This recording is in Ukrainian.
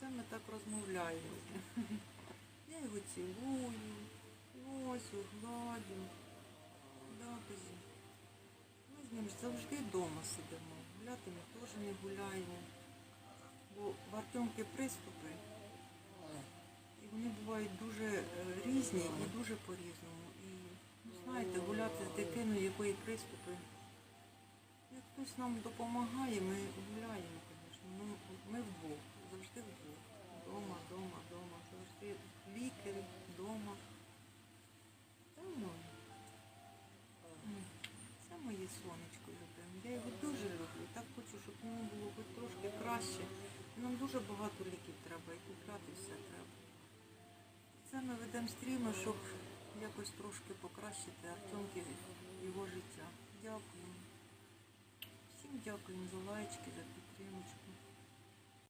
Це ми так розмовляємо. Я його цілую, носю, гладю. Да, Кузі? Ми з ним завжди вдома сидимо. Гуляти ми теж не гуляємо. Бо в Артемки приступи. І вони бувають дуже е, різні і дуже по-різному. І ну, знаєте, гуляти з дитиною, якої приступи. Як хтось нам допомагає, ми гуляємо, Сонечко любимо. Я його дуже люблю. Так хочу, щоб йому було хоч трошки краще. Нам дуже багато ліків треба і купляти все треба. Це ми ведемо стріми, щоб якось трошки покращити Артемки його життя. Дякую. Всім дякуємо за лайчки, за підтримку.